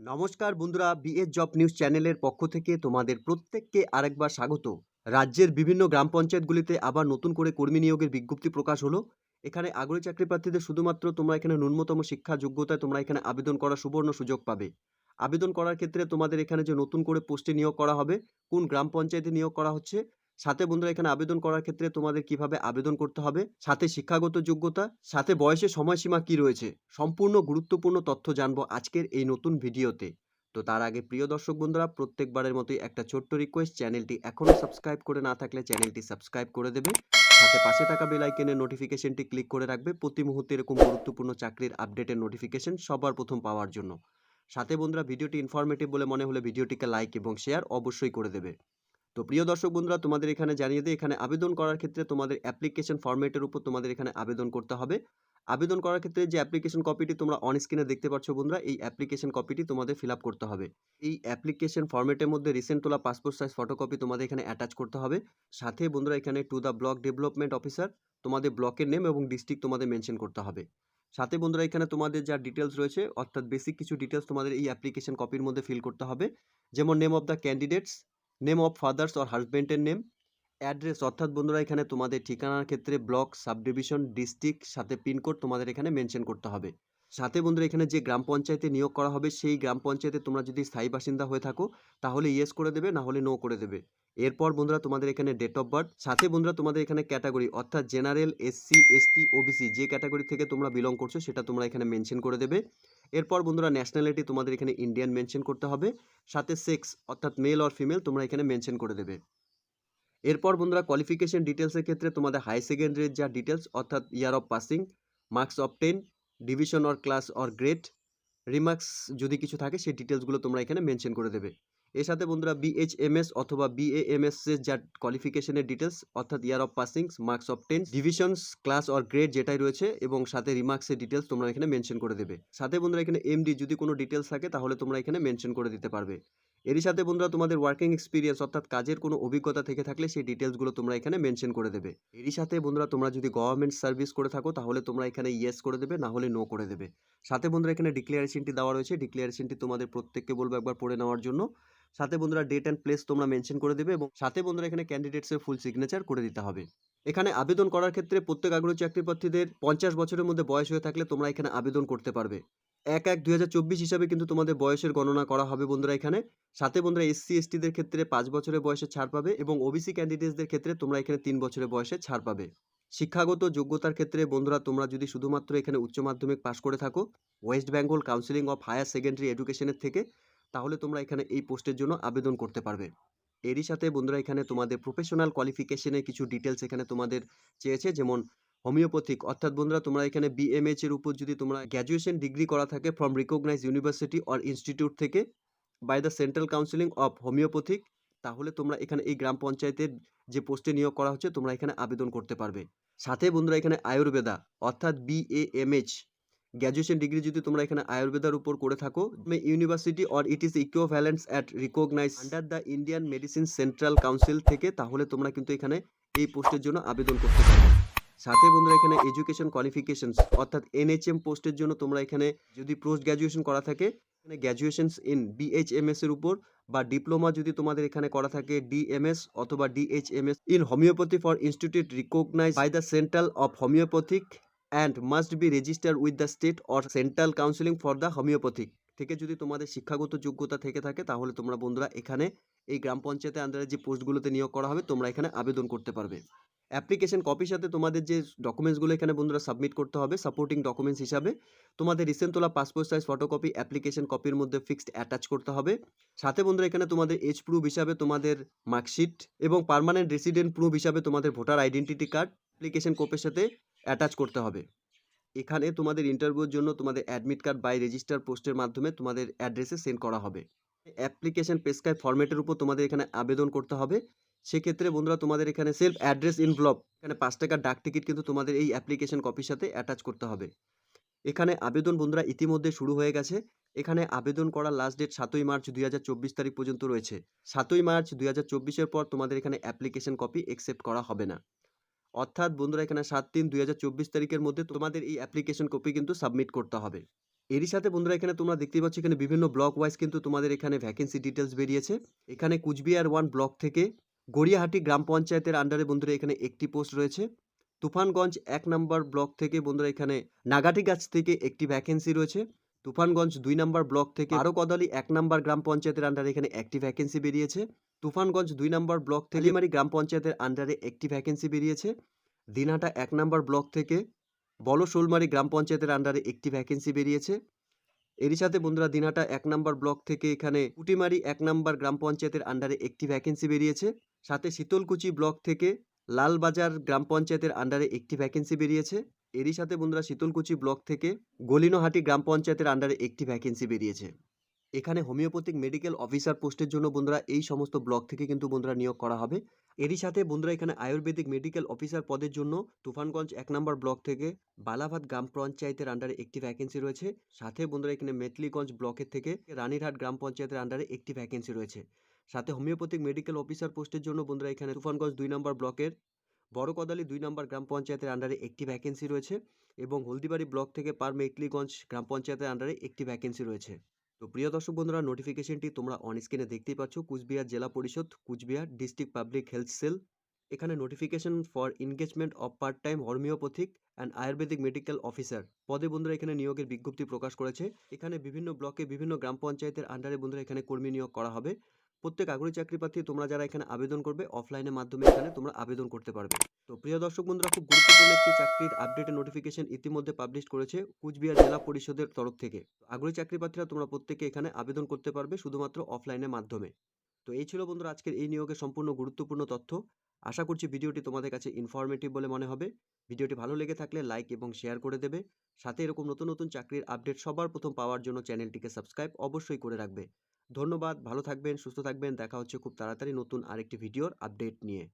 নমস্কার বন্ধুরা BS job news চ্যানেলের পক্ষ থেকে তোমাদের প্রত্যেককে আরেকবার স্বাগত। রাজ্যের বিভিন্ন গ্রাম পঞ্চায়েতগুলিতে আবার নতুন করে কর্মী নিয়োগের বিজ্ঞপ্তি প্রকাশ হলো। এখানে আগ্রহী চাকরি প্রার্থীদের শুধুমাত্র তোমরা এখানে ন্যূনতম শিক্ষা যোগ্যতায় তোমরা এখানে আবেদন করার সুবর্ণ সুযোগ পাবে। আবেদন করার ক্ষেত্রে তোমাদের এখানে যে নতুন করে পোস্টে নিয়োগ করা হবে, কোন গ্রাম পঞ্চায়েতে নিয়োগ করা হচ্ছে সাথে বন্ধুরা এখানে আবেদন করার ক্ষেত্রে তোমাদের কীভাবে আবেদন করতে হবে? সাথে শিক্ষাগত যোগ্যতা, সাথে বয়সের সময়সীমা কি রয়েছে? সম্পূর্ণ গুরুত্বপূর্ণ তথ্য জানব আজকের এই নতুন ভিডিওতে। তো তার আগে প্রিয় দর্শক বন্ধুরা, প্রত্যেকবারের মতোই একটা ছোট্ট রিকোয়েস্ট চ্যানেলটি এখনও সাবস্ক্রাইব করে না থাকলে চ্যানেলটি সাবস্ক্রাইব করে দেবে। সাথে পাশে থাকা বেল আইকনের নোটিফিকেশনটি ক্লিক করে রাখবে। প্রতি মুহূর্তে এরকম গুরুত্বপূর্ণ চাকরির আপডেটের নোটিফিকেশন সবার প্রথম পাওয়ার জন্য। সাথে বন্ধুরা, ভিডিওটি ইনফরমেটিভ বলে মনে হলে ভিডিওটিকে লাইক এবং শেয়ার অবশ্যই করে দেবে। তো প্রিয় দর্শক বন্ধুরা, তোমাদের এখানে জানিয়ে দিই, এখানে আবেদন করার ক্ষেত্রে তোমাদের অ্যাপ্লিকেশন ফরম্যাটের উপর তোমাদের এখানে আবেদন করতে হবে। আবেদন করার ক্ষেত্রে যে অ্যাপ্লিকেশন কপিটি তোমরা অন স্ক্রিনে দেখতে পাচ্ছ বন্ধুরা, এই অ্যাপ্লিকেশন কপিটি তোমাদের ফিল করতে হবে। এই অ্যাপ্লিকেশন ফরম্যাটের মধ্যে রিসেন্ট তোলা পাসপোর্ট সাইজ ফটোকপি তোমাদের এখানে অ্যাটাচ করতে হবে। সাথে বন্ধুরা, এখানে to the block development officer তোমাদের ব্লকের নেম এবং ডিস্ট্রিক্ট তোমাদের মেনশন করতে হবে। সাথে বন্ধুরা, এখানে তোমাদের যা ডিটেলস রয়েছে, অর্থাৎ বেসিক কিছু ডিটেলস তোমাদের এই অ্যাপ্লিকেশন কপির মধ্যে ফিল করতে হবে। যেমন name of the candidates name of fathers or হাজব্যান্ডের নেম অ্যাড্রেস অর্থাৎ বন্ধুরা এখানে তোমাদের ঠিকানার ক্ষেত্রে ব্লক সাবডিভিশন ডিস্ট্রিক্ট সাথে পিনকোড তোমাদের এখানে মেনশন করতে হবে। সাথে বন্ধুরা এখানে যে গ্রাম পঞ্চায়েতে নিয়োগ করা হবে, সেই গ্রাম পঞ্চায়েতে তোমরা যদি স্থায়ী বাসিন্দা হয়ে থাকো, তাহলে ইয়েস করে দেবে, না হলে নো করে দেবে। এরপর বন্ধুরা তোমাদের এখানে ডেট অফ বার্থ সাথে বন্ধুরা তোমাদের এখানে ক্যাটাগরি অর্থাৎ জেনারেল এসসি এসটি ওবিসি যে ক্যাটাগরি থেকে তোমরা বিলং করছ, সেটা তোমরা এখানে মেনশন করে দেবে। এরপর বন্ধুরা ন্যাশনালিটি তোমাদের এখানে ইন্ডিয়ান মেনশন করতে হবে, সাথে সেক্স অর্থাৎ মেল অর ফিমেল তোমরা এখানে মেনশন করে দেবে। এরপর বন্ধুরা কোয়ালিফিকেশন ডিটেলসের ক্ষেত্রে তোমাদের হাই সেকেন্ডারির যা ডিটেলস অর্থাৎ year of passing marks of ten division or class or grade remarks যদি কিছু থাকে, সেই ডিটেলসগুলো তোমরা এখানে মেনশন করে দেবে। এর সাথে বন্ধুরা বিএইচএমএস অথবা বিএএমএস এর যা কোয়ালিফিকেশনের ডিটেলস অর্থাৎ year of passing marks of ten divisions class or grade যেটাই রয়েছে, এবং সাথে রিমার্কসের ডিটেলস তোমরা এখানে মেনশন করে দেবে। সাথে বন্ধুরা এখানে এমডি যদি কোনো ডিটেলস থাকে, তাহলে তোমরা এখানে মেনশন করে দিতে পারবে। এরই সাথে বন্ধুরা তোমাদের ওয়ার্কিং এক্সপিরিয়েন্স অর্থাৎ কাজের কোনো অভিজ্ঞতা থেকে থাকলে সেই ডিটেলসগুলো তোমরা এখানে মেনশন করে দেবে। এরই সাথে বন্ধুরা তোমরা যদি গভর্নমেন্ট সার্ভিস করে থাকো তাহলে তোমরা এখানে ইয়েস করে দেবে, না হলে নো করে দেবে। সাথে বন্ধুরা এখানে ডিক্লারেশনটি দেওয়া রয়েছে ডিক্লারেশনটি তোমাদের প্রত্যেককে বলব একবার পড়ে নেওয়ার জন্য। সাথে বন্ধুরা ডেট অ্যান্ড প্লেস তোমরা মেনশন করে দেবে এবং সাথে বন্ধুরা এখানে ক্যান্ডিডেটসের ফুল সিগনেচার করে দিতে হবে। এখানে আবেদন করার ক্ষেত্রে প্রত্যেক আগ্রহী চাকরি প্রার্থীদের পঞ্চাশ বছরের মধ্যে বয়স হয়ে থাকলে তোমরা এখানে আবেদন করতে পারবে। এক এক দুই হিসাবে কিন্তু তোমাদের বয়সের গণনা করা হবে বন্ধুরা এখানে। সাথে বন্ধুরা এসসি, এসটিদের ক্ষেত্রে পাঁচ বছরের বয়সে ছাড় পাবে এবং ওবিসি ক্যান্ডিডেটসদের ক্ষেত্রে তোমরা এখানে তিন বছরের বয়সে ছাড় পাবে। শিক্ষাগত যোগ্যতার ক্ষেত্রে বন্ধুরা তোমরা যদি শুধুমাত্র এখানে উচ্চ মাধ্যমিক পাশ করে থাকো, West Bengal counselling of higher secondary এডুকেশনের থেকে, তাহলে তোমরা এখানে এই পোস্টের জন্য আবেদন করতে পারবে। এরই সাথে বন্ধুরা এখানে তোমাদের প্রফেশনাল কোয়ালিফিকেশনের কিছু ডিটেলস এখানে তোমাদের চেয়েছে যেমন হোমিওপ্যাথিক অর্থাৎ বন্ধুরা তোমরা এখানে বিএমএইচ এর উপর যদি তোমরা গ্র্যাজুয়েশন ডিগ্রি করা থাকে from recognise university or institute থেকে by the central counselling of homeopathic তাহলে তোমরা এখানে এই গ্রাম পঞ্চায়েতের যে পোস্টে নিয়োগ করা হচ্ছে তোমরা এখানে আবেদন করতে পারবে। সাথে বন্ধুরা এখানে আয়ুর্বেদা অর্থাৎ বিএএমএইচ গ্র্যাজুয়েশন ডিগ্রি যদি তোমরা এখানে আয়ুর্বেদার উপর করে থাকো university or it is equivalence at recognise under the Indian medicine central council থেকে তাহলে তোমরা কিন্তু এখানে এই পোস্টের জন্য আবেদন করতে পারবে। সাথে বন্ধুরা এখানে এডুকেশন কোয়ালিফিকেশনস অর্থাৎ এনএচএম পোস্টের জন্য তোমরা এখানে যদি পোস্ট গ্র্যাজুয়েশন করা থাকে এখানে গ্র্যাজুয়েশনস ইন বিএইচএমএস এর উপর বা ডিপ্লোমা যদি তোমাদের এখানে করা থাকে ডিএমএস অথবা DHMS in homeopathy for institute recognise by the central of homeopathic and must be register with the state or central counselling for the homeopathic থেকে যদি তোমাদের শিক্ষাগত যোগ্যতা থেকে থাকে, তাহলে তোমরা বন্ধুরা এখানে এই গ্রাম পঞ্চায়েতের আন্ডারে যে পোস্টগুলোতে নিয়োগ করা হবে, তোমরা এখানে আবেদন করতে পারবে। অ্যাপ্লিকেশন কপির সাথে তোমাদের যে ডকুমেন্টসগুলো এখানে বন্ধুরা সাবমিট করতে হবে সাপোর্টিং ডকুমেন্টস হিসাবে। তোমাদের রিসেন্ট তোলা পাসপোর্ট সাইজ ফটোকপি অ্যাপ্লিকেশন কপির মধ্যে ফিক্সড অ্যাটাচ করতে হবে। সাথে বন্ধুরা এখানে তোমাদের এজ প্রুফ হিসাবে তোমাদের মার্কশিট এবং পার্মানেন্ট রেসিডেন্ট প্রুফ হিসাবে তোমাদের ভোটার আইডেন্টিটি কার্ড অ্যাপ্লিকেশন কপির সাথে অ্যাটাচ করতে হবে। এখানে তোমাদের ইন্টারভিউর জন্য তোমাদের অ্যাডমিট কার্ড বাই রেজিস্টার পোস্টের মাধ্যমে তোমাদের অ্যাড্রেসে সেন্ড করা হবে। অ্যাপ্লিকেশন পেসক্রাইব ফরম্যাটের উপর তোমাদের এখানে আবেদন করতে হবে। সেক্ষেত্রে বন্ধুরা তোমাদের এখানে সেলফ অ্যাড্রেস ইনভলভ এখানে পাঁচ টাকার ডাক টিকিট কিন্তু তোমাদের এই অ্যাপ্লিকেশন কপির সাথে অ্যাটাচ করতে হবে। এখানে আবেদন বন্ধুরা ইতিমধ্যে শুরু হয়ে গেছে। এখানে আবেদন করার লাস্ট ডেট সাতই মার্চ দুই হাজার চব্বিশ তারিখ পর্যন্ত রয়েছে। সাতই মার্চ দুই হাজার পর তোমাদের এখানে অ্যাপ্লিকেশন কপি একসেপ্ট করা হবে না। অর্থাৎ বন্ধুরা, এখানে সাত তিন দুই তারিখের মধ্যে তোমাদের এই অ্যাপ্লিকেশন কপি কিন্তু সাবমিট করতে হবে। এরই সাথে বন্ধুরা, এখানে তোমরা দেখতে পাচ্ছ, এখানে বিভিন্ন ব্লক ওয়াইজ কিন্তু তোমাদের এখানে ভ্যাকেন্সি ডিটেলস বেরিয়েছে। এখানে কুচবিহার ওয়ান ব্লক থেকে গড়িয়াহাটি গ্রাম পঞ্চায়েতের আন্ডারে বন্ধুরা, এখানে একটি পোস্ট রয়েছে। তুফানগঞ্জ এক নম্বর ব্লক থেকে বন্ধুরা, এখানে নাগাটিগাছ থেকে একটি ভ্যাকেন্সি রয়েছে। তুফানগঞ্জ দুই নম্বর ব্লক থেকে আরও কদালি এক নম্বর গ্রাম পঞ্চায়েতের আন্ডারে এখানে একটি ভ্যাকেন্সি বেরিয়েছে। তুফানগঞ্জ দুই নম্বর ব্লক থেকে লিমারি গ্রাম পঞ্চায়েতের আন্ডারে একটি ভ্যাকেন্সি বেরিয়েছে। দিনহাটা এক নম্বর ব্লক থেকে বল শোলমারি গ্রাম পঞ্চায়েতের আন্ডারে একটি ভ্যাকেন্সি বেরিয়েছে। এরই সাথে বন্ধুরা দিনহাটা এক নম্বর ব্লক থেকে এখানে কুটিমারি এক নম্বর গ্রাম পঞ্চায়েতের আন্ডারে একটি ভ্যাকেন্সি বেরিয়েছে। সাথে শীতলকুচি ব্লক থেকে লালবাজার গ্রাম পঞ্চায়েতের আন্ডারে একটি ভ্যাকেন্সি বেরিয়েছে। এরই সাথে বন্ধুরা শীতলকুচি ব্লক থেকে গলিনোহাটি গ্রাম পঞ্চায়েতের আন্ডারে একটি ভ্যাকেন্সি বেরিয়েছে। এখানে হোমিওপ্যাথিক মেডিকেল অফিসার পোস্টের জন্য বন্ধুরা এই সমস্ত ব্লক থেকে কিন্তু বন্ধুরা নিয়োগ করা হবে। এরই সাথে বন্ধুরা এখানে আয়ুর্বেদিক মেডিকেল অফিসার পদের জন্য তুফানগঞ্জ এক নম্বর ব্লক থেকে বালাভাত গ্রাম পঞ্চায়েতের আন্ডারে একটি ভ্যাকেন্সি রয়েছে। সাথে বন্ধুরা এখানে মেটলিগঞ্জ ব্লকের থেকে রানীরহাট গ্রাম পঞ্চায়েতের আন্ডারে একটি ভ্যাকেন্সি রয়েছে। সাথে হোমিওপ্যাথিক মেডিকেল অফিসার পোস্টের জন্য বন্ধুরা এখানে তুফানগঞ্জ দুই নম্বর ব্লকের বড় কদালি দুই নম্বর গ্রাম পঞ্চায়েতের আন্ডারে একটি ভ্যাকেন্সি রয়েছে এবং হলদিবাড়ি ব্লক থেকে পার মেটলিগঞ্জ গ্রাম পঞ্চায়েতের আন্ডারে একটি ভ্যাকেন্সি রয়েছে। তো প্রিয় দর্শক বন্ধুরা নোটিফিকেশনটি তোমরা অন স্ক্রিনে দেখতেই পাচ্ছ। কুচবিহার জেলা পরিষদ, Cooch Behar district public health cell এখানে notification for engagement of part time homeopathic and Ayurvedic medical officer পদে বন্ধুরা এখানে নিয়োগের বিজ্ঞপ্তি প্রকাশ করেছে। এখানে বিভিন্ন ব্লকে বিভিন্ন গ্রাম পঞ্চায়েতের আন্ডারে বন্ধুরা এখানে কর্মী নিয়োগ করা হবে। প্রত্যেক আগ্রহী চাকরি প্রার্থী তোমরা যারা এখানে আবেদন করবে অফলাইনের মাধ্যমে এখানে তোমরা আবেদন করতে পারবে। তো প্রিয় দর্শক বন্ধুরা, খুব গুরুত্বপূর্ণ একটি চাকরির আপডেটের নোটিফিকেশন ইতিমধ্যে পাবলিশ করেছে কুচবিহার জেলা পরিষদের তরফ থেকে। আগ্রহী চাকরি প্রার্থীরা তোমরা প্রত্যেকে এখানে আবেদন করতে পারবে শুধুমাত্র অফলাইনের মাধ্যমে। তো এই ছিল বন্ধুরা আজকের এই নিয়োগের সম্পূর্ণ গুরুত্বপূর্ণ তথ্য। আশা করছি ভিডিওটি তোমাদের কাছে ইনফরমেটিভ বলে মনে হবে। ভিডিওটি ভালো লেগে থাকলে লাইক এবং শেয়ার করে দেবে। সাথে এরকম নতুন নতুন চাকরির আপডেট সবার প্রথম পাওয়ার জন্য চ্যানেলটিকে সাবস্ক্রাইব অবশ্যই করে রাখবে। ধন্যবাদ ভালো থাকবেন সুস্থ থাকবেন দেখা হচ্ছে খুব তাড়াতাড়ি নতুন আরেকটি ভিডিওর আপডেট নিয়ে।